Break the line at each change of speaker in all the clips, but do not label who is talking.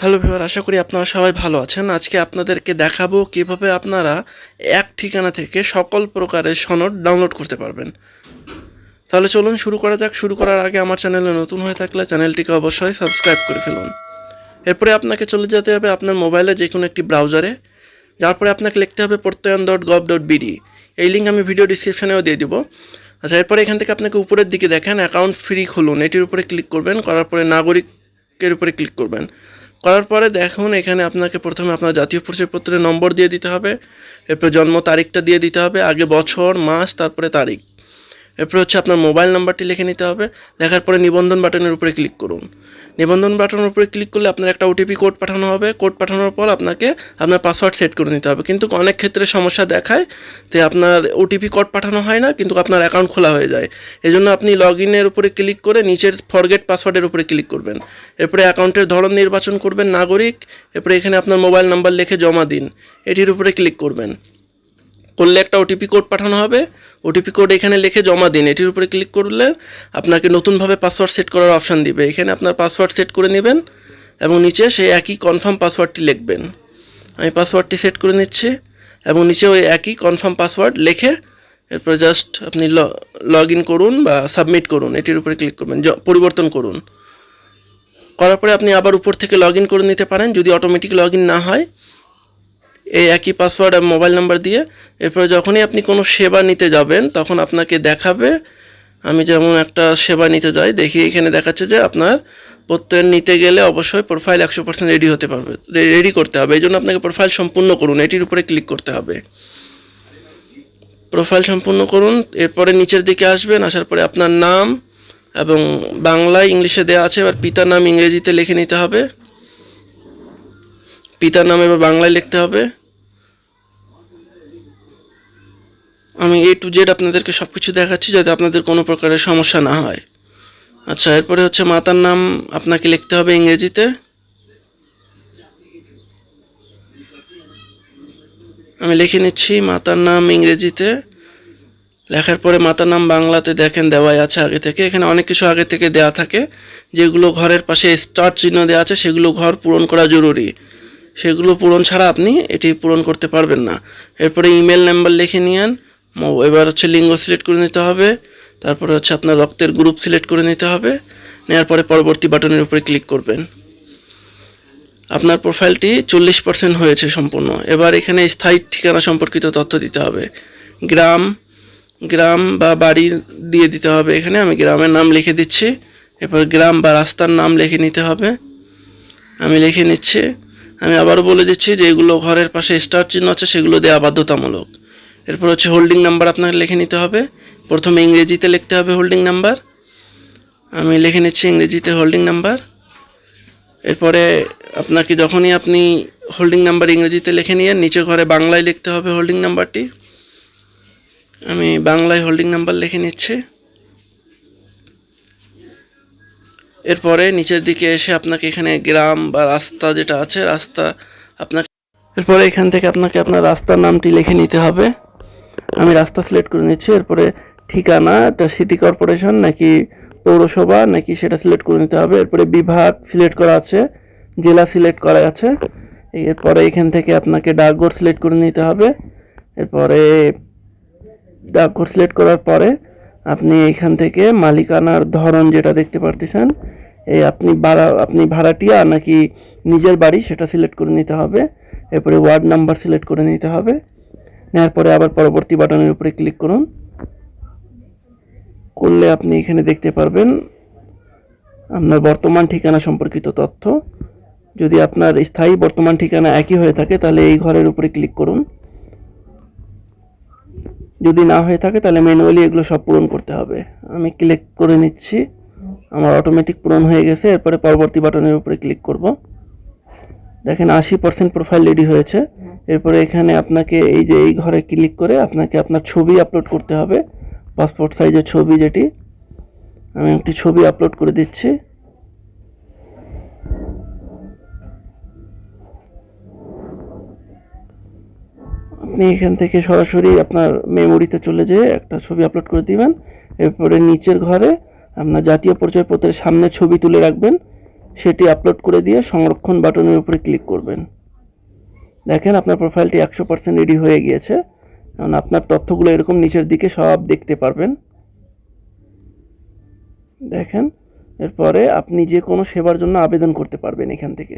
Hello viewer, আশা করি আপনারা সবাই ভালো আছেন। আজকে আপনাদেরকে দেখাবো কীভাবে আপনারা এক ঠিকানা থেকে সকল প্রকারের সনদ ডাউনলোড করতে পারবেন। তাহলে চলুন শুরু করা যাক। শুরু করার আগে আমার চ্যানেলে নতুন হয়ে থাকলে চ্যানেলটিকে অবশ্যই সাবস্ক্রাইব করে ফেলুন। এরপরে আপনাকে চলে যেতে হবে আপনার মোবাইলে যে কোনো একটি ব্রাউজারে। যার পরে আপনাকে লিখতে হবে Prottoyon dot gov dot BD এই লিঙ্ক আমি ভিডিও ডিসক্রিপশনেও দিয়ে দিব। আচ্ছা এরপরে এখান থেকে আপনাকে উপরের দিকে দেখেন অ্যাকাউন্ট ফ্রি খুলুন। এটির উপরে ক্লিক করবেন, করার পরে নাগরিকের উপরে ক্লিক করবেন। করার পরে দেখুন, এখানে আপনাকে প্রথমে আপনার জাতীয় পরিচয়পত্রের নম্বর দিয়ে দিতে হবে। এরপর জন্ম তারিখটা দিয়ে দিতে হবে, আগে বছর, মাস, তারপরে তারিখ। এরপর হচ্ছে আপনার মোবাইল নাম্বারটি লিখে নিতে হবে। লেখার পরে নিবন্ধন বাটনের উপরে ক্লিক করুন। নিবন্ধন বাটনের উপরে ক্লিক করলে আপনার একটা ওটিপি কোড পাঠানো হবে। কোড পাঠানোর পর আপনাকে আপনার পাসওয়ার্ড সেট করে নিতে হবে। কিন্তু অনেক ক্ষেত্রে সমস্যা দেখায় তো আপনার ওটিপি কোড পাঠানো হয় না, কিন্তু আপনার অ্যাকাউন্ট খোলা হয়ে যায়। এই জন্য আপনি লগ ইনের উপরে ক্লিক করে নিচের ফরগেট পাসওয়ার্ডের উপরে ক্লিক করবেন। এরপরে অ্যাকাউন্টের ধরন নির্বাচন করবেন, নাগরিক। এরপরে এখানে আপনার মোবাইল নাম্বার লিখে জমা দিন। এটির উপরে ক্লিক করবেন। করলে একটা ওটিপি কোড পাঠানো হবে। ওটিপি কোড এখানে লিখে জমা দিন। এটির উপরে ক্লিক করলে আপনাকে নতুনভাবে পাসওয়ার্ড সেট করার অপশান দিবে। এখানে আপনার পাসওয়ার্ড সেট করে নেবেন এবং নিচে সেই একই কনফার্ম পাসওয়ার্ডটি লিখবেন। আমি পাসওয়ার্ডটি সেট করে নিচ্ছি এবং নিচে ওই একই কনফার্ম পাসওয়ার্ড লিখে এরপর জাস্ট আপনি লগ ইন করুন বা সাবমিট করুন। এটির উপরে ক্লিক করবেন। পরিবর্তন করুন। করার পরে আপনি আবার উপর থেকে লগ ইন করে নিতে পারেন। যদি অটোমেটিক লগ ইন না হয় এই একই পাসওয়ার্ড আর মোবাইল নাম্বার দিয়ে, এরপরে যখনই আপনি কোনো সেবা নিতে যাবেন, তখন আপনাকে দেখাবে, আমি যেমন একটা সেবা নিতে যাই, দেখি এখানে দেখাচ্ছে যে আপনার প্রত্যয়ন নিতে গেলে অবশ্যই প্রোফাইল একশো পার্সেন্ট রেডি হতে পারবে রেডি করতে হবে, এই জন্য আপনাকে প্রোফাইল সম্পূর্ণ করুন, এটির উপরে ক্লিক করতে হবে। প্রোফাইল সম্পূর্ণ করুন, এরপরে নিচের দিকে আসবেন, আসার পরে আপনার নাম এবং বাংলায় ইংলিশে দেওয়া আছে, এবার পিতার নাম ইংরেজিতে লিখে নিতে হবে। পিতার নাম এবার বাংলায় লিখতে হবে। আমি এ টু জেড আপনাদেরকে সব কিছু দেখাচ্ছি যাতে আপনাদের কোনো প্রকারের সমস্যা না হয়। আচ্ছা এরপরে হচ্ছে মাতার নাম আপনাকে লিখতে হবে ইংরেজিতে। আমি লিখে নিচ্ছি মাতার নাম ইংরেজিতে। লেখার পরে মাতার নাম বাংলাতে দেখেন দেওয়াই আছে আগে থেকে। এখানে অনেক কিছু আগে থেকে দেওয়া থাকে। যেগুলো ঘরের পাশে স্টার চিহ্ন দেওয়া আছে, সেগুলো ঘর পূরণ করা জরুরি। সেগুলো পূরণ ছাড়া আপনি এটি পূরণ করতে পারবেন না। এরপরে ইমেল নাম্বার লিখে নিয়েন। এবার হচ্ছে লিঙ্গ সিলেক্ট করে নিতে হবে। তারপরে হচ্ছে আপনার রক্তের গ্রুপ সিলেক্ট করে নিতে হবে। নেওয়ার পরে পরবর্তী বাটনের উপরে ক্লিক করবেন। আপনার প্রোফাইলটি চল্লিশ পার্সেন্ট হয়েছে সম্পূর্ণ। এবার এখানে স্থায়ী ঠিকানা সম্পর্কিত তথ্য দিতে হবে। গ্রাম গ্রাম বা বাড়ি দিয়ে দিতে হবে এখানে। আমি গ্রামের নাম লিখে দিচ্ছি। এরপর গ্রাম বা রাস্তার নাম লিখে নিতে হবে। আমি লিখে নিচ্ছি। আমি আবারও বলে দিচ্ছি যে এগুলো ঘরের পাশে স্টার চিহ্ন আছে, সেগুলো দেওয়া বাধ্যতামূলক এরপর হচ্ছে হোল্ডিং নাম্বার আপনাকে লিখে নিতে হবে। প্রথমে ইংরেজিতে লিখতে হবে হোল্ডিং নাম্বার আমি লিখে নিচ্ছি ইংরেজিতে হোল্ডিং নাম্বার এরপরে আপনাকে যখনই আপনি হোল্ডিং নাম্বার ইংরেজিতে লিখে নিয়ে নিচে ঘরে বাংলায় লিখতে হবে হোল্ডিং নাম্বারটি আমি বাংলায় হোল্ডিং নাম্বার লিখে নিচ্ছি। এরপরে নিচের দিকে এসে আপনাকে এখানে গ্রাম বা রাস্তা যেটা আছে, রাস্তা আপনাকে এরপরে এখান থেকে আপনাকে আপনার রাস্তার নামটি লিখে নিতে হবে। আমি রাস্তা সিলেক্ট করে নিচ্ছি, এরপরে ঠিকানা, এটা সিটি কর্পোরেশন নাকি পৌরসভা, নাকি সেটা সিলেক্ট করে নিতে হবে। এরপরে বিভাগ সিলেক্ট করা আছে, জেলা সিলেক্ট করা আছে। এরপরে এখান থেকে আপনাকে ডাকঘর সিলেক্ট করে নিতে হবে। এরপরে ডাকঘর সিলেক্ট করার পরে আপনি এখান থেকে মালিকানার ধরন যেটা দেখতে পারতেছেন, এই আপনি ভাড়া, আপনি ভাড়াটিয়া নাকি নিজের বাড়ি সেটা সিলেক্ট করে নিতে হবে। এরপরে ওয়ার্ড নাম্বার সিলেক্ট করে নিতে হবে। নেওয়ার পরে আবার পরবর্তী বাটনের উপরে ক্লিক করুন। করলে আপনি এখানে দেখতে পারবেন আপনার বর্তমান ঠিকানা সম্পর্কিত তথ্য। যদি আপনার স্থায়ী বর্তমান ঠিকানা একই হয়ে থাকে, তাহলে এই ঘরের উপরে ক্লিক করুন। যদি না হয়ে থাকে, তাহলে ম্যানুয়ালি এগুলো সব পূরণ করতে হবে। আমি ক্লিক করে নিচ্ছি, আমার অটোমেটিক পূরণ হয়ে গেছে, এরপরে পরবর্তী বাটনের উপরে ক্লিক করব। দেখেন আশি পার্সেন্ট প্রোফাইল রেডি হয়েছে। এরপরে এখানে আপনাকে এই যে এই ঘরে ক্লিক করে আপনাকে আপনার ছবি আপলোড করতে হবে। পাসপোর্ট সাইজের ছবি যেটি। আমি একটি ছবি আপলোড করে দিচ্ছি। আপনি এখান থেকে সরাসরি আপনার মেমোরিতে চলে যেয়ে একটা ছবি আপলোড করে দিবেন। এরপরে নিচের ঘরে আপনার জাতীয় পরিচয়পত্রের সামনে ছবি তুলে রাখবেন। সেটি আপলোড করে দিয়ে সংরক্ষণ বাটনের উপরে ক্লিক করবেন। দেখেন আপনার প্রোফাইলটি একশো পার্সেন্ট রেডি হয়ে গিয়েছে। কারণ আপনার তথ্যগুলো এরকম নিচের দিকে সব দেখতে পারবেন। দেখেন, এরপরে আপনি যে কোনো সেবার জন্য আবেদন করতে পারবেন এখান থেকে।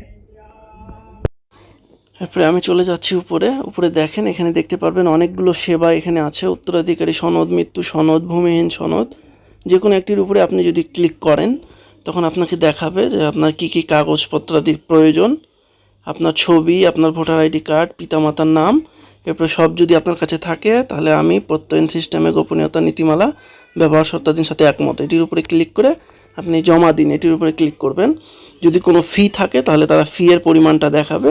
এরপরে আমি চলে যাচ্ছি উপরে। উপরে দেখেন, এখানে দেখতে পারবেন অনেকগুলো সেবা এখানে আছে। উত্তরাধিকারী সনদ, মৃত্যু সনদ, ভূমিহীন সনদ। যে কোনো একটির উপরে আপনি যদি ক্লিক করেন, তখন আপনাকে দেখাবে যে আপনার কী কী কাগজপত্রাদির প্রয়োজন। আপনার ছবি, আপনার ভোটার আইডি কার্ড, পিতামাতার নাম, এরপরে সব যদি আপনার কাছে থাকে, তাহলে আমি প্রত্যয়ন সিস্টেমে গোপনীয়তা নীতিমালা ব্যবহার শর্তাধীন সাথে একমত। এটির উপরে ক্লিক করে আপনি জমা দিন, এটির উপরে ক্লিক করবেন। যদি কোনো ফি থাকে, তাহলে তারা ফি এর পরিমাণটা দেখাবে।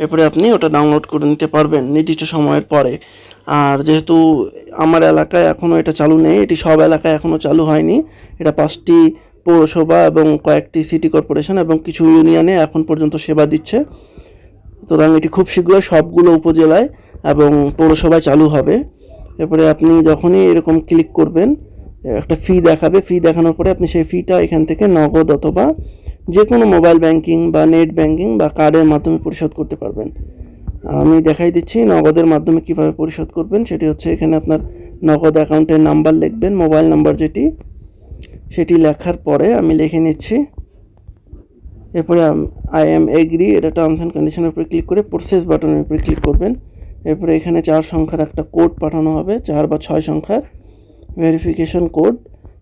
এরপরে আপনি ওটা ডাউনলোড করে নিতে পারবেন নির্দিষ্ট সময়ের পরে। আর যেহেতু আমার এলাকায় এখনও এটা চালু নেই, এটি সব এলাকায় এখনও চালু হয়নি, এটা পাঁচটি পৌরসভা এবং কয়েকটি সিটি কর্পোরেশন এবং কিছু ইউনিয়নে এখন পর্যন্ত সেবা দিচ্ছে। সুতরাং এটি খুব শীঘ্রই সবগুলো উপজেলায় এবং পৌরসভায় চালু হবে। এরপরে আপনি যখনই এরকম ক্লিক করবেন, একটা ফি দেখাবে। ফি দেখানোর পরে আপনি সেই ফিটা এখান থেকে নগদ অথবা যে কোনো মোবাইল ব্যাংকিং বা নেট ব্যাংকিং বা কার্ডের মাধ্যমে পরিশোধ করতে পারবেন। আমি দেখাই দিচ্ছি নগদের মাধ্যমে কীভাবে পরিশোধ করবেন। সেটি হচ্ছে এখানে আপনার নগদ অ্যাকাউন্টের নাম্বার লিখবেন মোবাইল নাম্বার যেটি। সেটি লেখার পরে আমি লিখে নিচ্ছি। এরপরে আই এম এগ্রি এটা টার্মস অ্যান্ড কন্ডিশনের উপরে ক্লিক করে প্রসেস বাটনের উপরে ক্লিক করবেন। এরপরে এখানে চার সংখ্যার একটা কোড পাঠানো হবে, চার বা ছয় সংখ্যার ভেরিফিকেশন কোড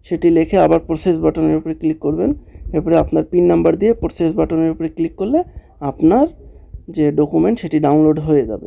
সেটি লিখে আবার প্রসেস বাটনের উপরে ক্লিক করবেন। এরপরে আপনার পিন নাম্বার দিয়ে প্রসেস বাটনের উপরে ক্লিক করলে আপনার যে ডকুমেন্ট সেটি ডাউনলোড হয়ে যাবে।